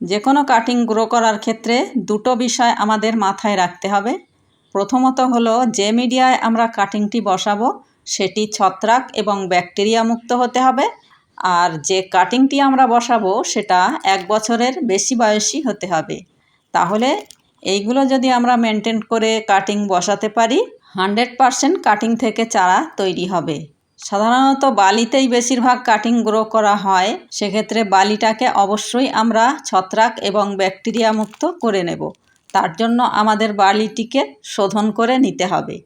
যে কোনো cutting grow করার ক্ষেত্রে দুটো বিষয় আমাদের মাথায় রাখতে হবে। প্রথমত হলো, যে মিডিয়ায় আমরা কাটিংটি বসাবো, সেটি ছত্রাক এবং ব্যাকটেরিয়া মুক্ত হতে হবে। আর যে কাটিংটি আমরা বসাবো, সেটা এক বছরের বেশি বয়সী হতে হবে। তাহলে এইগুলো যদি আমরা মেনটেন করে কাটিং বসাতে পারি হান্ড্রেড পারসেন্ট কাটিং থেকে চারা তৈরি হবে। সাধারণত বালিতেই বেশিরভাগ কাটিং গ্রো করা হয়, সেক্ষেত্রে বালিটাকে অবশ্যই আমরা ছত্রাক এবং ব্যাকটেরিয়া মুক্ত করে নেব। তার জন্য আমাদের বালিটিকে শোধন করে নিতে হবে।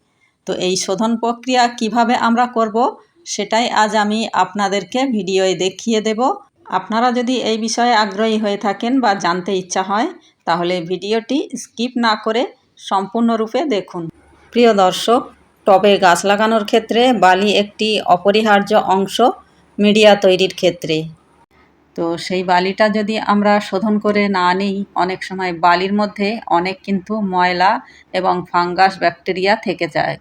তো এই শোধন প্রক্রিয়া কীভাবে আমরা করব, সেটাই আজ আমি আপনাদেরকে ভিডিওয়ে দেখিয়ে দেব। আপনারা যদি এই বিষয়ে আগ্রহী হয়ে থাকেন বা জানতে ইচ্ছা হয়, তাহলে ভিডিওটি স্কিপ না করে সম্পূর্ণরূপে দেখুন। প্রিয় দর্শক টবে গাছ লাগানোর ক্ষেত্রে বালি একটি অপরিহার্য অংশ মিডিয়া তৈরির ক্ষেত্রে। তো সেই বালিটা যদি আমরা শোধন করে না নিই, অনেক সময় বালির মধ্যে অনেক কিন্তু ময়লা এবং ফাঙ্গাস ব্যাকটেরিয়া থেকে যায়।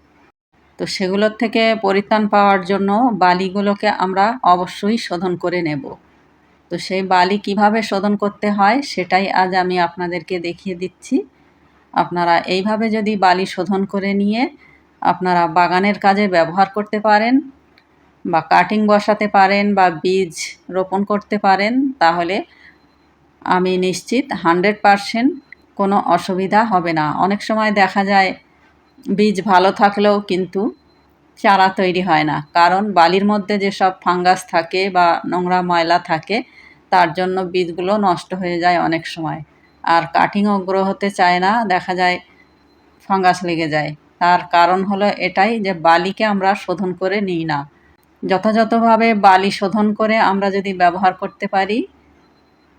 তো সেগুলোর থেকে পরিত্রাণ পাওয়ার জন্য বালিগুলোকে আমরা অবশ্যই শোধন করে নেব। তো সেই বালি কীভাবে শোধন করতে হয় সেটাই আজ আমি আপনাদেরকে দেখিয়ে দিচ্ছি। আপনারা এইভাবে যদি বালি শোধন করে নিয়ে আপনারা বাগানের কাজে ব্যবহার করতে পারেন বা কাটিং বসাতে পারেন বা বীজ রোপণ করতে পারেন, তাহলে আমি নিশ্চিত হান্ড্রেড পারসেন্ট কোনো অসুবিধা হবে না। অনেক সময় দেখা যায় বীজ ভালো থাকলেও কিন্তু চারা তৈরি হয় না। কারণ বালির মধ্যে যেসব ফাঙ্গাস থাকে বা নোংরা ময়লা থাকে, তার জন্য বীজগুলো নষ্ট হয়ে যায় অনেক সময়। আর কাটিংও গ্রো হতে চায় না, দেখা যায় ফাঙ্গাস লেগে যায়। তার কারণ হলো এটাই যে বালিকে আমরা শোধন করে নিই না। যথাযথভাবে বালি শোধন করে আমরা যদি ব্যবহার করতে পারি,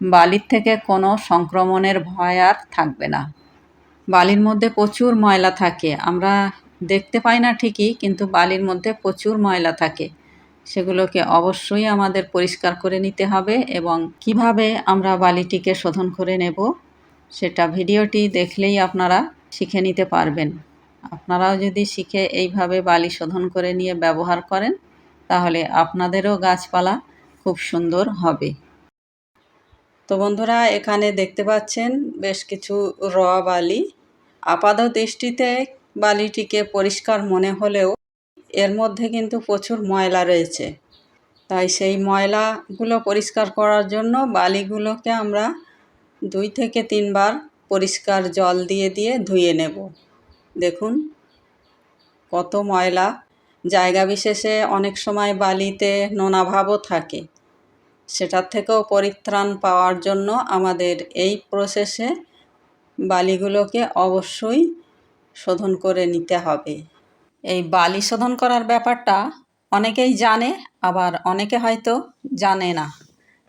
বালির থেকে কোনো সংক্রমণের ভয় আর থাকবে না। বালির মধ্যে প্রচুর ময়লা থাকে, আমরা দেখতে পাই না ঠিকই, কিন্তু বালির মধ্যে প্রচুর ময়লা থাকে। সেগুলোকে অবশ্যই আমাদের পরিষ্কার করে নিতে হবে এবং কীভাবে আমরা বালিটিকে শোধন করে নেব, সেটা ভিডিওটি দেখলেই আপনারা শিখে নিতে পারবেন। আপনারাও যদি শিখে এইভাবে বালি শোধন করে নিয়ে ব্যবহার করেন, তাহলে আপনাদেরও গাছপালা খুব সুন্দর হবে। তো বন্ধুরা, এখানে দেখতে পাচ্ছেন বেশ কিছু র বালি। আপাত দৃষ্টিতে বালিটিকে পরিষ্কার মনে হলেও এর মধ্যে কিন্তু প্রচুর ময়লা রয়েছে। তাই সেই ময়লাগুলো পরিষ্কার করার জন্য বালিগুলোকে আমরা দুই থেকে তিনবার পরিষ্কার জল দিয়ে দিয়ে ধুয়ে নেব। দেখুন, কত ময়লা। জায়গা বিশেষে অনেক সময় বালিতে নোনাভাবও থাকে। সেটার থেকেও পরিত্রাণ পাওয়ার জন্য আমাদের এই প্রসেসে বালিগুলোকে অবশ্যই শোধন করে নিতে হবে। এই বালি শোধন করার ব্যাপারটা অনেকেই জানে, আবার অনেকে হয়তো জানে না।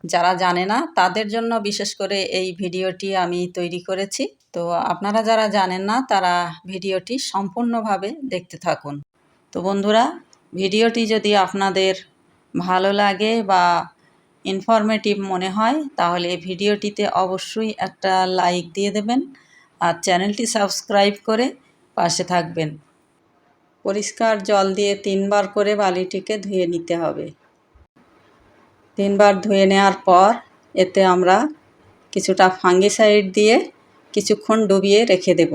যারা জানে না, তাদের জন্য বিশেষ করে এই ভিডিওটি আমি তৈরি করেছি। তো আপনারা যারা জানেন না, তারা ভিডিওটি সম্পূর্ণভাবে দেখতে থাকুন। তো বন্ধুরা, ভিডিওটি যদি আপনাদের ভালো লাগে বা ইনফরমেটিভ মনে হয়, তাহলে ভিডিওটিতে অবশ্যই একটা লাইক দিয়ে দেবেন আর চ্যানেলটি সাবস্ক্রাইব করে পাশে থাকবেন। পরিষ্কার জল দিয়ে তিনবার করে বালিটিকে ধুয়ে নিতে হবে। তিনবার ধুয়ে নেওয়ার পর এতে আমরা কিছুটা ফাঙ্গিসাইড দিয়ে কিছুক্ষণ ডুবিয়ে রেখে দেব।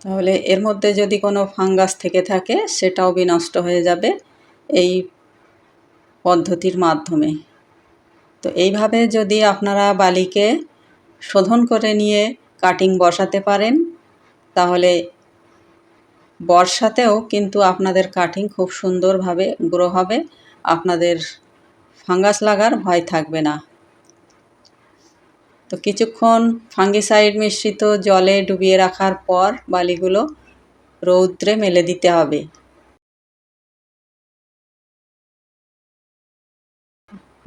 তাহলে এর মধ্যে যদি কোনো ফাঙ্গাস থেকে থাকে, সেটাও বিনষ্ট হয়ে যাবে এই পদ্ধতির মাধ্যমে। তো এইভাবে যদি আপনারা বালিকে শোধন করে নিয়ে কাটিং বসাতে পারেন, তাহলে বর্ষাতেও কিন্তু আপনাদের কাটিং খুব সুন্দরভাবে গ্রো হবে। আপনাদের ফাঙ্গাস লাগার ভয় থাকবে না। তো কিছুক্ষণ ফাঙ্গিসাইড মিশ্রিত জলে ডুবিয়ে রাখার পর বালিগুলো রৌদ্রে মেলে দিতে হবে।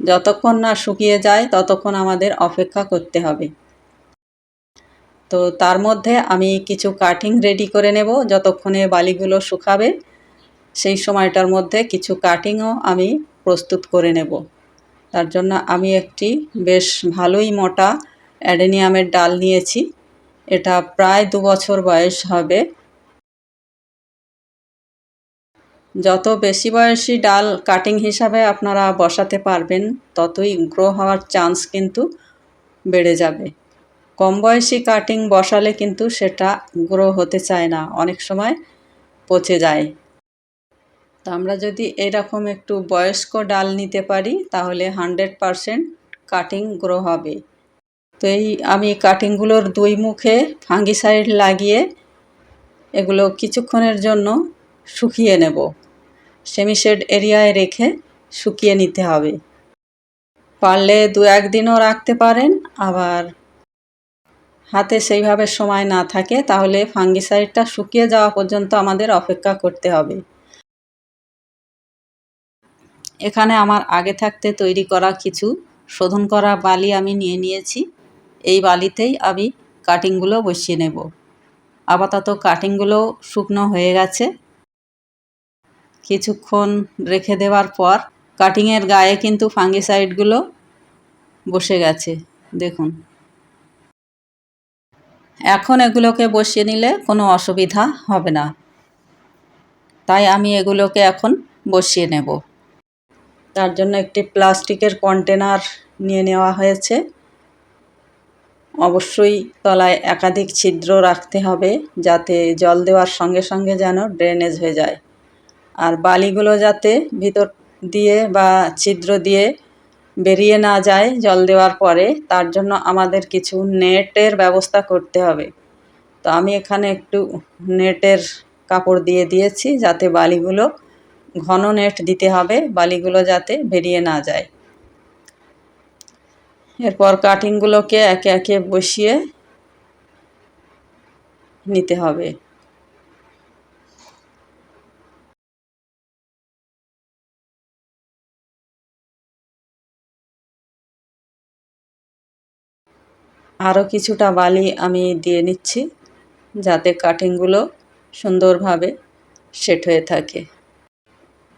যতক্ষণ না শুকিয়ে যায়, ততক্ষণ আমাদের অপেক্ষা করতে হবে। তো তার মধ্যে আমি কিছু কাটিং রেডি করে নেব যতক্ষণে বালিগুলো শুকাবে। সেই সময়টার মধ্যে কিছু কাটিংও আমি প্রস্তুত করে নেব। তার জন্য আমি একটি বেশ ভালোই মোটা অ্যাডেনিয়ামের ডাল নিয়েছি। এটা প্রায় দু বছর বয়স হবে। যত বেশি বয়সী ডাল কাটিং হিসাবে আপনারা বসাতে পারবেন, ততই গ্রো হওয়ার চান্স কিন্তু বেড়ে যাবে। কম বয়সী কাটিং বসালে কিন্তু সেটা গ্রো হতে চায় না, অনেক সময় পচে যায়। তো আমরা যদি এরকম একটু বয়স্ক ডাল নিতে পারি, তাহলে হান্ড্রেড পারসেন্ট কাটিং গ্রো হবে। তো এই আমি কাটিংগুলোর দুই মুখে ফাঙ্গিসাইড লাগিয়ে এগুলো কিছুক্ষণের জন্য শুকিয়ে নেব। সেমিশেড এরিয়ায় রেখে শুকিয়ে নিতে হবে। পারলে দু একদিনও রাখতে পারেন, আবার হাতে সেইভাবে সময় না থাকে, তাহলে ফাঙ্গিসাইডটা শুকিয়ে যাওয়া পর্যন্ত আমাদের অপেক্ষা করতে হবে। এখানে আমার আগে থাকতে তৈরি করা কিছু শোধন করা বালি আমি নিয়ে নিয়েছি। এই বালিতেই আমি কাটিংগুলো বসিয়ে নেব। আপাতত কাটিংগুলো শুকনো হয়ে গেছে। কিছুক্ষণ রেখে দেওয়ার পর কাটিংয়ের গায়ে কিন্তু ফাঙ্গিসাইডগুলো বসে গেছে। দেখুন। এখন এগুলোকে বসিয়ে নিলে কোনো অসুবিধা হবে না। তাই আমি এগুলোকে এখন বসিয়ে নেব। তার জন্য একটি প্লাস্টিকের কন্টেনার নিয়ে নেওয়া হয়েছে। অবশ্যই তলায় একাধিক ছিদ্র রাখতে হবে যাতে জল দেওয়ার সঙ্গে সঙ্গে যেন ড্রেনেজ হয়ে যায়। আর বালিগুলো যাতে ভিতর দিয়ে বা ছিদ্র দিয়ে বেরিয়ে না যায় জল দেওয়ার পরে, তার জন্য আমাদের কিছু নেটের ব্যবস্থা করতে হবে। তো আমি এখানে একটু নেটের কাপড় দিয়ে দিয়েছি যাতে বালিগুলো, ঘন নেট দিতে হবে বালিগুলো যাতে বেরিয়ে না যায়। এরপর কাটিংগুলোকে একে একে বসিয়ে নিতে হবে। আরও কিছুটা বালি আমি দিয়ে নিচ্ছি, যাতে কাটিংগুলো সুন্দরভাবে সেট হয়ে থাকে।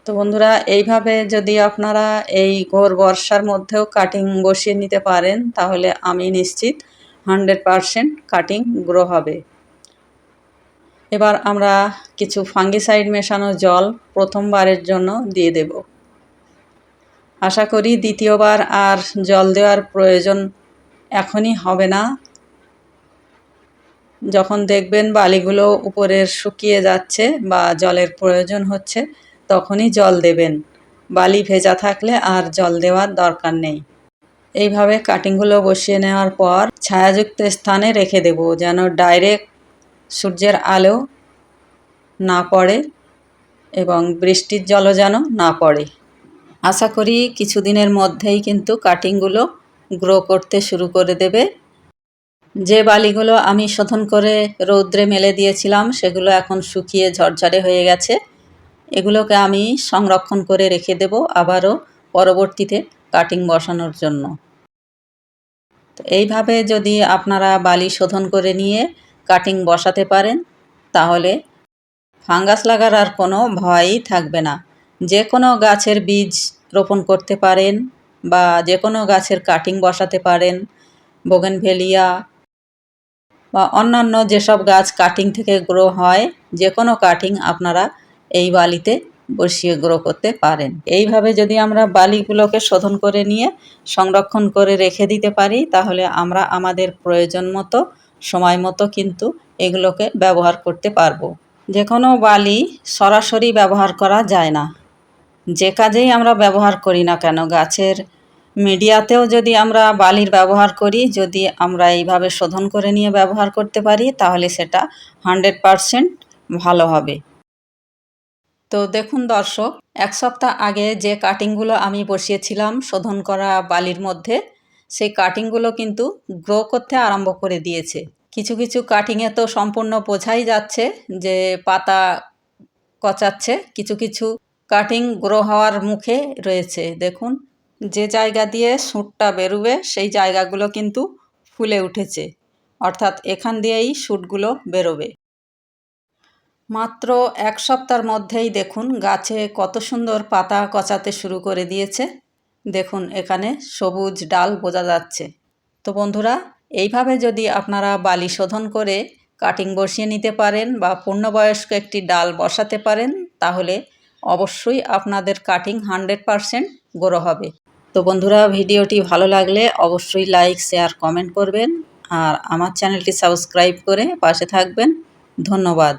তো বন্ধুরা, এইভাবে যদি আপনারা এই ঘোর বর্ষার মধ্যেও কাটিং বসিয়ে নিতে পারেন, তাহলে আমি নিশ্চিত হান্ড্রেড পারসেন্ট কাটিং গ্রো হবে। এবার আমরা কিছু ফাঙ্গিসাইড মেশানো জল প্রথমবারের জন্য দিয়ে দেব। আশা করি দ্বিতীয়বার আর জল দেওয়ার প্রয়োজন এখনই হবে না। যখন দেখবেন বালিগুলো উপরের শুকিয়ে যাচ্ছে বা জলের প্রয়োজন হচ্ছে, তখনই জল দেবেন। বালি ভেজা থাকলে আর জল দেওয়ার দরকার নেই। এইভাবে কাটিংগুলো বসিয়ে নেওয়ার পর ছায়াযুক্ত স্থানে রেখে দেব যেন ডাইরেক্ট সূর্যের আলো না পড়ে এবং বৃষ্টির জলও যেন না পড়ে। আশা করি কিছুদিনের মধ্যেই কিন্তু কাটিংগুলো গ্রো করতে শুরু করে দেবে। যে বালিগুলো আমি শোধন করে রৌদ্রে মেলে দিয়েছিলাম, সেগুলো এখন শুকিয়ে ঝরঝরে হয়ে গেছে। এগুলোকে আমি সংরক্ষণ করে রেখে দেব আবারও পরবর্তীতে কাটিং বসানোর জন্য। তো এইভাবে যদি আপনারা বালি শোধন করে নিয়ে কাটিং বসাতে পারেন, তাহলে ফাঙ্গাস লাগার আর কোনো ভয়ই থাকবে না। যে কোনো গাছের বীজ রোপণ করতে পারেন বা যে কোনো গাছের কাটিং বসাতে পারেন বোগেনভেলিয়া বা অন্যান্য যেসব গাছ কাটিং থেকে গ্রো হয়, যে কোনো কাটিং আপনারা এই বালিতে বসিয়ে গ্রো করতে পারেন। এইভাবে যদি আমরা বালিগুলোকে শোধন করে নিয়ে সংরক্ষণ করে রেখে দিতে পারি, তাহলে আমরা আমাদের প্রয়োজন মতো, সময় মতো কিন্তু এগুলোকে ব্যবহার করতে পারব। যে কোনো বালি সরাসরি ব্যবহার করা যায় না। যে কাজেই আমরা ব্যবহার করি না কেন, গাছের মিডিয়াতেও যদি আমরা বালির ব্যবহার করি, যদি আমরা এইভাবে শোধন করে নিয়ে ব্যবহার করতে পারি, তাহলে সেটা হান্ড্রেড পারসেন্ট ভালো হবে। তো দেখুন দর্শক, এক সপ্তাহ আগে যে কাটিংগুলো আমি বসিয়েছিলাম শোধন করা বালির মধ্যে, সেই কাটিংগুলো কিন্তু গ্রো করতে আরম্ভ করে দিয়েছে। কিছু কিছু কাটিংয়ে তো সম্পূর্ণ বোঝাই যাচ্ছে যে পাতা কচাচ্ছে, কিছু কিছু কাটিং গ্রো হওয়ার মুখে রয়েছে, দেখুন। যে জায়গা দিয়ে সুটটা বেরোবে, সেই জায়গাগুলো কিন্তু ফুলে উঠেছে। অর্থাৎ এখান দিয়েই শ্যুটগুলো বেরোবে। মাত্র এক সপ্তাহের মধ্যেই দেখুন গাছে কত সুন্দর পাতা কচাতে শুরু করে দিয়েছে। দেখুন, এখানে সবুজ ডাল বোঝা যাচ্ছে। তো বন্ধুরা, এইভাবে যদি আপনারা বালি শোধন করে কাটিং বসিয়ে নিতে পারেন বা পূর্ণবয়স্ক একটি ডাল বসাতে পারেন, তাহলে অবশ্যই আপনাদের কাটিং হান্ড্রেড পারসেন্ট গ্রো হবে। তো বন্ধুরা, ভিডিওটি ভালো লাগলে অবশ্যই লাইক শেয়ার কমেন্ট করবেন আর আমার চ্যানেলটি সাবস্ক্রাইব করে পাশে থাকবেন। ধন্যবাদ।